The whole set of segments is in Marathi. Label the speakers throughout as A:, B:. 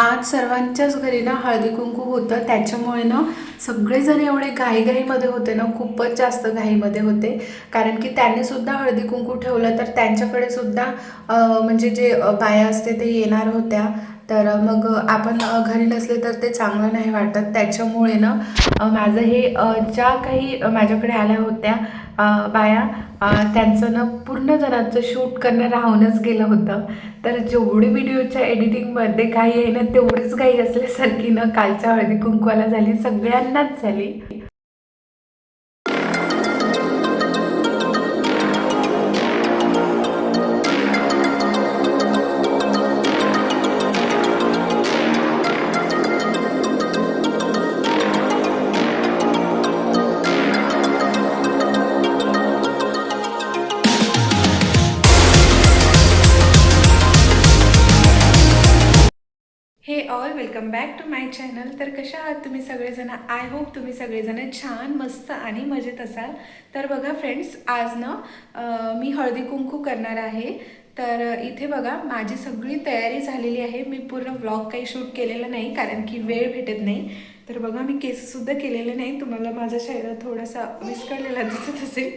A: आज सर्वांच्याच घरी ना हळदी कुंकू होतं. त्याच्यामुळे ना सगळेजण एवढे घाईघाईमध्ये होते ना खूपच जास्त घाईमध्ये होते. कारण की त्यांनी सुद्धा हळदी कुंकू ठेवलं तर त्यांच्याकडे सुद्धा म्हणजे जे बाया असते ते येणार होत्या. तर मग आपण घरी नसले तर ते चांगलं नाही वाटत. त्याच्यामुळे ना माझं हे ज्या काही माझ्याकडे आल्या होत्या बाया त्यांचं ना पूर्ण जणांचं शूट करणं राहूनच गेलं होतं. तर जेवढी व्हिडिओच्या एडिटिंगमध्ये काही आहे ना तेवढीच काही असल्यासारखी ना कालच्या हळदी कुंकवाला झाली सगळ्यांनाच झाली. All welcome back to my channel तर कशा आहात तुम्ही सगळेजण? आय होप तुम्ही सगळेजण छान मस्त आणि मजेत असाल. तर बघा फ्रेंड्स आज ना मी हळदी कुंकू करणार आहे. तर इथे बघा माझी सगळी तयारी झालेली आहे. मी पूर्ण व्लॉग काही शूट केलेला नाही कारण की वेळ भेटत नाही. तर बघा मी केससुद्धा केलेले नाही. तुम्हाला माझा चेहरा थोडासा विस्कळलेला दिसत असेल.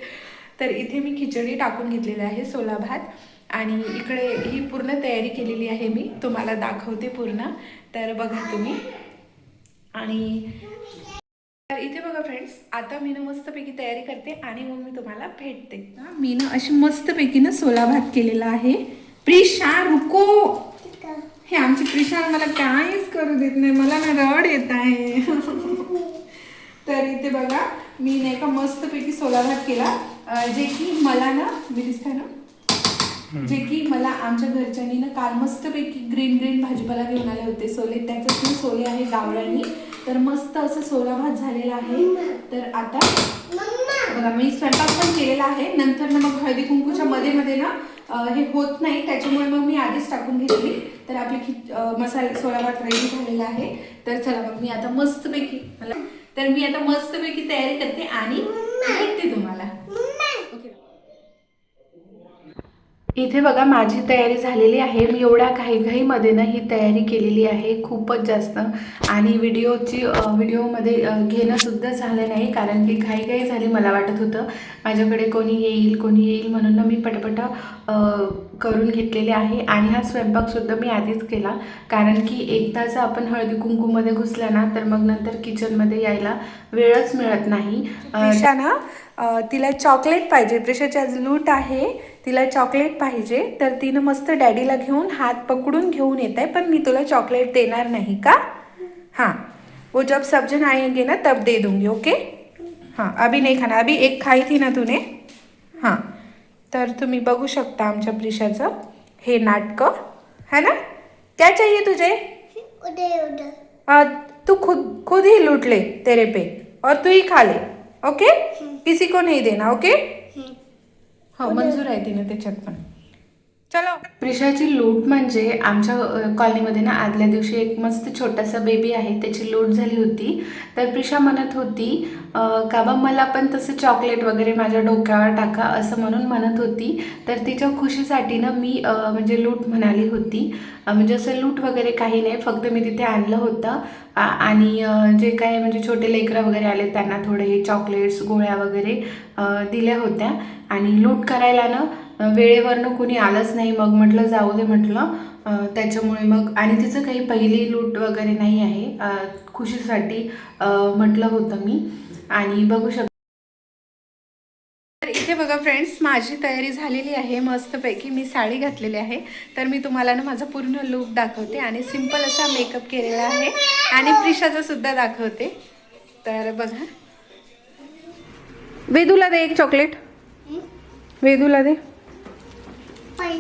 A: तर इथे मी खिचडी टाकून घेतलेली आहे सोला भात आणि इकडे ही पूर्ण तयारी केलेली आहे मी. तुम्हाला दाखवते पूर्ण. तर बघा तुम्ही. आणि तर इथे बघा फ्रेंड्स आता मी ना मस्तपैकी तयारी करते आणि मग मी तुम्हाला भेटते. ना, मी ना अशी मस्तपैकी ना सोला भात केलेला आहे. प्रिशा रुको. हे आमची प्रिशा मला काहीच करू देत नाही. मला ना रड येत आहे. तर इथे बघा मी नाही का मस्तपैकी सोला भात केला. जे की मला ना मी दिसते ना जे की मला आमच्या घरच्यांनी ना काल मस्तपैकी ग्रीन ग्रीन भाजीपाला घेऊन आले होते. सोले त्याच्यात मी सोले आहे गावळ्यांनी तर मस्त असं सोला भात झालेला आहे. तर आता बघा मी स्वयंपाक पण केलेला आहे. नंतर ना मग हळदी कुंकूच्या मध्ये मध्ये ना हे होत नाही. त्याच्यामुळे मग मी आधीच टाकून घेतली. तर आपली खिच मसाले सोळा भात रेडी झालेला आहे. तर चला मग मी आता मस्तपैकी मला तर मी आता मस्तपैकी तयारी करते आणि भेटते तुम्हाला ओके इथे बघा माझी तयारी झालेली आहे. मी एवढ्या घाईघाईमध्ये ना ही तयारी केलेली आहे. खूपच जास्त. आणि व्हिडिओची व्हिडिओमध्ये घेणंसुद्धा झालं नाही कारण की घाईघाई झाली मला वाटत होतं. माझ्याकडे कोणी येईल कोणी येईल म्हणून ना मी पटपट करून घेतलेले आहे. आणि हा स्वयंपाकसुद्धा मी आधीच केला. कारण की एकदा जर आपण हळदी कुंकूमध्ये घुसला ना तर मग नंतर किचनमध्ये यायला वेळच मिळत नाही. ना तिला चॉकलेट पाहिजे. प्रेशरच्या आज लूट आहे. तिला चॉकलेट पाहिजे तर तिनं मस्त डॅडीला घेऊन हात पकडून घेऊन येत आहे पण मी तुला चॉकलेट देणार नाही का? हाँ. वो जब सब जन आएंगे ना तब दे दूंगी ओके हाँ. अभी नहीं खाना अभी एक खाई थी ना तूने? हां. तर तुम्ही बघू शकता आमच्या प्रिशाचं हे नाटकं. है ना? क्या चाहिए तुझे?
B: उधर उधर
A: आ, तू खुद खुद ही लूट ले तेरे पे. और तू ही खा ले ओके किसी को नहीं देना ओके हो मंजूर आहे तिने त्याच्यात पण. चलो. प्रिशाची लूट म्हणजे आमच्या कॉलनीमध्ये ना आदल्या दिवशी एक मस्त छोटासा बेबी आहे त्याची लूट झाली होती. तर प्रिशा म्हणत होती का बा मला पण तसं चॉकलेट वगैरे माझ्या डोक्यावर टाका असं म्हणून म्हणत होती. तर तिच्या खुशीसाठी ना मी म्हणजे लूट म्हणाली होती. म्हणजे असं लूट वगैरे काही नाही फक्त मी तिथे आणलं होतं. आणि जे काय म्हणजे छोटे लेकरं वगैरे आले त्यांना थोडे चॉकलेट्स गोळ्या वगैरे दिल्या होत्या. आणि लूट करायला ना वेळेवरनं कोणी आलंच नाही मग म्हटलं जाऊ दे म्हटलं. त्याच्यामुळे मग आणि तिचं काही पहिली लूट वगैरे नाही आहे. खुशीसाठी म्हटलं होतं मी. आणि बघू शक तर इथे बघा फ्रेंड्स माझी तयारी झालेली आहे. मस्तपैकी मी साडी घातलेली आहे. तर मी तुम्हाला ना माझा पूर्ण लुक दाखवते आणि सिंपल असा मेकअप केलेला आहे. आणि प्रिशाचा सुद्धा दाखवते. तर बघा. वेदूला दे एक चॉकलेट. वेदूला दे
B: पाय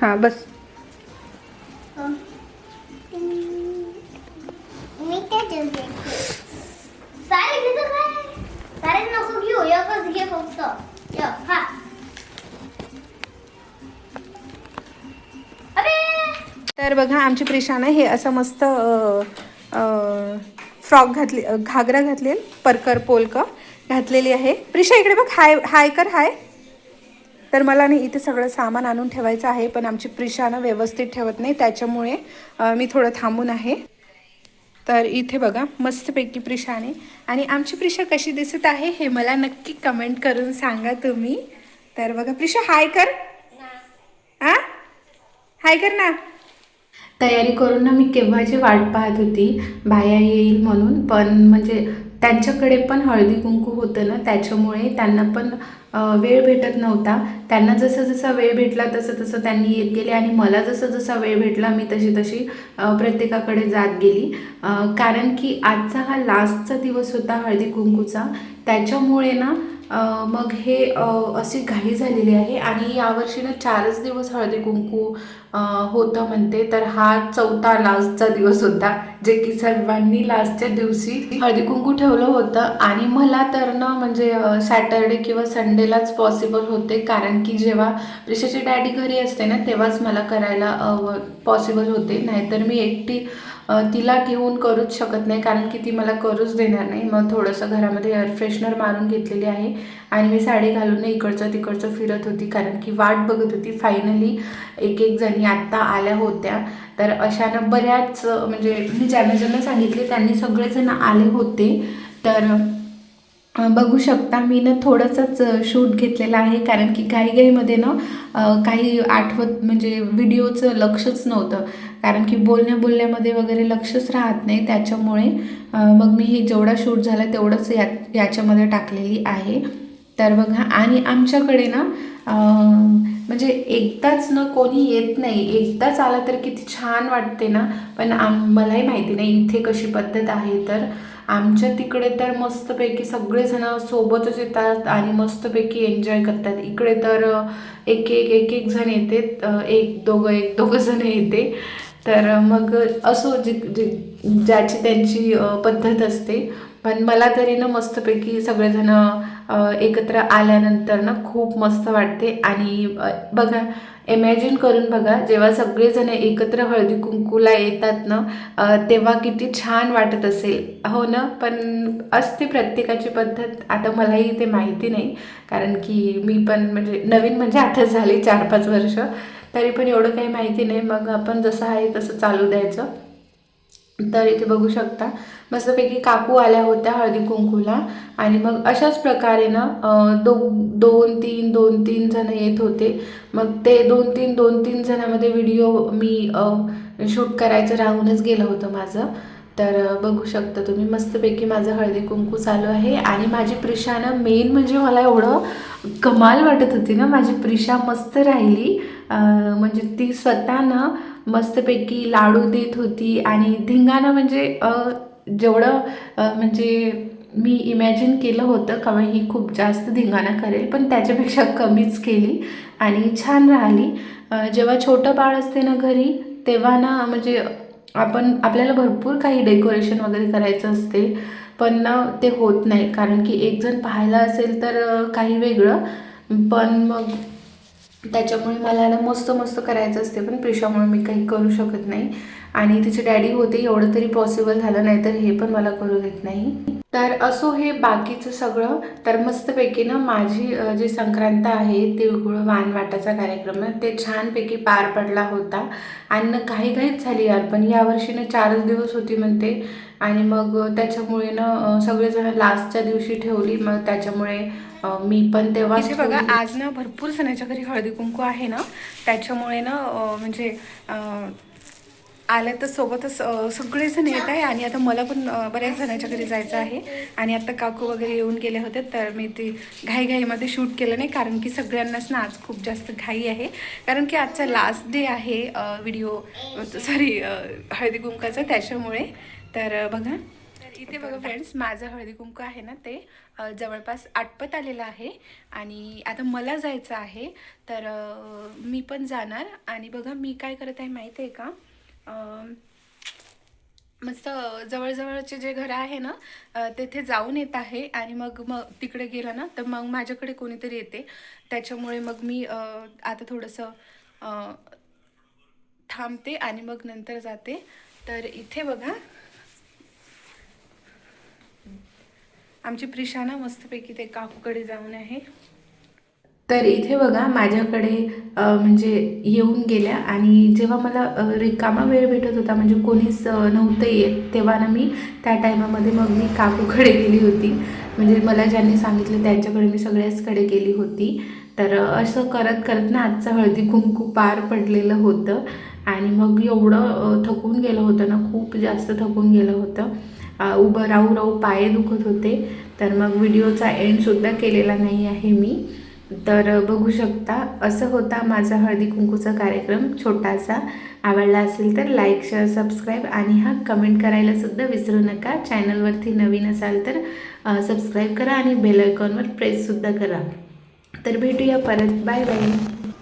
A: हां बस.
B: मी काय ठेवते सारे घेतो काय सारे नको घेऊ एकच घे फक्त. य, हा. अरे
A: तर बघा आमची प्रिशानं हे असं मस्त फ्रॉक घातली घागरा घातलेल परकर पोलक घातलेली आहे. प्रिशा इकडे बघ हाय हाय कर हाय. तर मला नाही इथे सगळं सामान आणून ठेवायचं आहे पण आमची प्रिशानं व्यवस्थित ठेवत नाही त्याच्यामुळे मी थोडं थांबून आहे. तर इथे बघा मस्तपैकी प्रिशाने. आणि आमची प्रिशा कशी दिसत आहे हे मला नक्की कमेंट करून सांगा तुम्ही. तर बघा प्रिशा हाय कर. आ? हाय कर ना. तयारी करून ना मी केव्हाची वाट पाहत होती बाया येईल म्हणून पण म्हणजे त्यांच्याकडे पण हळदी कुंकू होतं ना त्याच्यामुळे त्यांना पण वेळ भेटत नव्हता. त्यांना जसं जसा वेळ भेटला तसं तसं त्यांनी येत गेले आणि मला जसं जसा वेळ भेटला मी तशी तशी प्रत्येकाकडे जात गेली. कारण की आजचा हा लास्टचा दिवस होता हळदी कुंकूचा. त्याच्यामुळे ना मग हे अशी घाई झालेली आहे. आणि यावर्षी ना चारच दिवस हळदी कुंकू होतं म्हणते. तर हा चौथा लास्टचा दिवस होता जे की सर्वांनी लास्टच्या दिवशी हळदी कुंकू ठेवलं होतं. आणि मला तर ना म्हणजे सॅटरडे किंवा संडेलाच पॉसिबल होते. कारण की जेव्हा प्रिशाची डॅडी घरी असते ना तेव्हाच मला करायला पॉसिबल होते. नाहीतर मी एकटी तिला घेऊन करूच शकत नाही. कारण की ती मला करूच देणार नाही. मग थोडंसं घरामध्ये एअर फ्रेशनर मारून घेतलेली आहे. आणि मी साडी घालून इकडचं तिकडचं फिरत होती. कारण की वाट बघत होती. फायनली एक एक जणी आत्ता आल्या होत्या. तर अशानं बऱ्याच म्हणजे मी ज्यांना ज्यांना सांगितले त्यांनी सगळेजण आले होते. तर बघू शकता मी ना थोडंसंच शूट घेतलेला आहे. कारण की घाईघाईमध्ये ना काही आठवत म्हणजे व्हिडिओचं लक्षच नव्हतं. कारण की बोलण्या बोलण्यामध्ये वगैरे लक्षच राहत नाही. त्याच्यामुळे मग मी हे जेवढा शूट झाला तेवढंच या याच्यामध्ये टाकलेली आहे. तर बघा आणि आमच्याकडे ना म्हणजे एकदाच ना कोणी येत नाही एकदाच आला तर किती छान वाटते ना. पण आम मलाही माहिती नाही इथे कशी पद्धत आहे. तर आमच्या तिकडे तर मस्तपैकी सगळेजणं सोबतच येतात आणि मस्तपैकी एन्जॉय करतात. इकडे तर एक एक एक एक जण येते एक दोघं एक दोघं जण येते. तर मग असो जी जी ज्याची त्यांची पद्धत असते. पण मला तरी ना मस्तपैकी सगळेजण एकत्र आल्यानंतर ना खूप मस्त वाटते. आणि बघा इमॅजिन करून बघा जेव्हा सगळेजण एकत्र हळदी कुंकूला येतात ना तेव्हा किती छान वाटत असेल. हो ना? पण असते प्रत्येकाची पद्धत. आता मलाही ते माहिती नाही. कारण की मी पण म्हणजे नवीन म्हणजे आता झाली चार पाच वर्ष. तरी पण एवढं काही माहिती नाही. मग आपण जसं आहे तसं चालू द्यायचं. तर इथे बघू शकता. मस्तपैकी काकू आल्या होत्या हळदी कुंकूला. आणि मग अशाच प्रकारे ना दो दोन तीन दोन तीन जण येत होते. मग ते दोन तीन दोन तीन जणांमध्ये व्हिडिओ मी शूट करायचं राहूनच गेलं होतं माझं. तर बघू शकता तुम्ही मस्तपैकी माझं हळदी कुंकू चालू आहे. आणि माझी प्रिशानं मेन म्हणजे मला एवढं कमाल वाटत होती ना माझी प्रिशा मस्त राहिली. म्हणजे ती स्वतः ना मस्तपैकी लाडू देत होती. आणि धिंगाणं म्हणजे जेवढं म्हणजे मी इमॅजिन केलं होतं का ही खूप जास्त धिंगाणा करेल पण त्याच्यापेक्षा कमीच केली आणि छान राहिली. जेव्हा छोटं बाळ असते ना घरी तेव्हा ना म्हणजे आपण आपल्याला भरपूर काही डेकोरेशन वगैरे करायचं असते पण ना ते होत नाही. कारण की एकजण पाहायला असेल तर काही वेगळं. पण मग त्याच्यामुळे मला ना मस्त मस्त करायचं असते पण प्रिशामुळे मी काही करू शकत नाही. आणि तिचे डॅडी होते एवढं तरी पॉसिबल झालं नाही तर हे पण मला करू देत नाही. तर असो हे बाकीचं सगळं. तर मस्तपैकी ना माझी जी संक्रांत आहे तिळगुळ वाण वाटाचा कार्यक्रम आहे ते छानपैकी पार पडला होता. आणि ना काही घाईच झाली यार पण यावर्षी ना चारच दिवस होती म्हणते. आणि मग त्याच्यामुळे ना सगळेजण लास्टच्या दिवशी ठेवली. मग त्याच्यामुळे मी पण तेव्हा
C: बघा आज ना भरपूर जणांच्या घरी हळदी कुंकू आहे ना. त्याच्यामुळे ना म्हणजे आल्या तर सोबतच सगळेजण येत आहे. आणि आता मला पण बऱ्याच जणांच्या घरी जायचं आहे. आणि आता काकू वगैरे येऊन गेले होते तर मी ते घाईघाईमध्ये शूट केलं नाही कारण की सगळ्यांनाच ना आज खूप जास्त घाई आहे. कारण की आजचा लास्ट डे आहे व्हिडिओ सॉरी हळदी कुंकाचा. त्याच्यामुळे तर बघा. इथे बघा फ्रेंड्स माझं हळदी कुंकू आहे ना ते जवळपास आटपत आलेलं आहे. आणि आता मला जायचं आहे तर मी पण जाणार. आणि बघा मी काय करत आहे माहीत आहे का? मस्त जवळजवळचे जे घरं आहे ना तेथे जाऊन येत आहे आणि मग मग तिकडे गेलं ना तर मग माझ्याकडे कोणीतरी येते. त्याच्यामुळे मग मी आता थोडंसं थांबते आणि मग नंतर जाते. तर इथे बघा. आमची प्रिशाना मस्तपैकी ते काकूकडे जाऊन आहे.
A: तर इथे बघा माझ्याकडे म्हणजे येऊन गेल्या आणि जेव्हा मला रिकामा वेळ भेटत होता म्हणजे कोणीच नव्हतं येत तेव्हा ना मी त्या टायमामध्ये मग मी काकूकडे गेली होती. म्हणजे मला ज्यांनी सांगितलं त्यांच्याकडे मी सगळ्याचकडे गेली होती. तर असं करत करत ना आजचं हळदी कुंकू पार पडलेलं होतं. आणि मग एवढं थकून गेलं होतं ना खूप जास्त थकून गेलं होतं. उभं राहू राहू पाय दुखत होते. तर मग व्हिडिओचा एंडसुद्धा केलेला नाही आहे मी. तर बघू शकता. असं होता माझा हळदी कुंकूचा कार्यक्रम. छोटासा. आवडला असेल तर लाईक शेअर सबस्क्राईब आणि हा कमेंट करायला सुद्धा विसरू नका. चॅनलवरती नवीन असाल तर सबस्क्राईब करा आणि बेल आयकॉनवर प्रेससुद्धा करा. तर भेटूया परत. Bye bye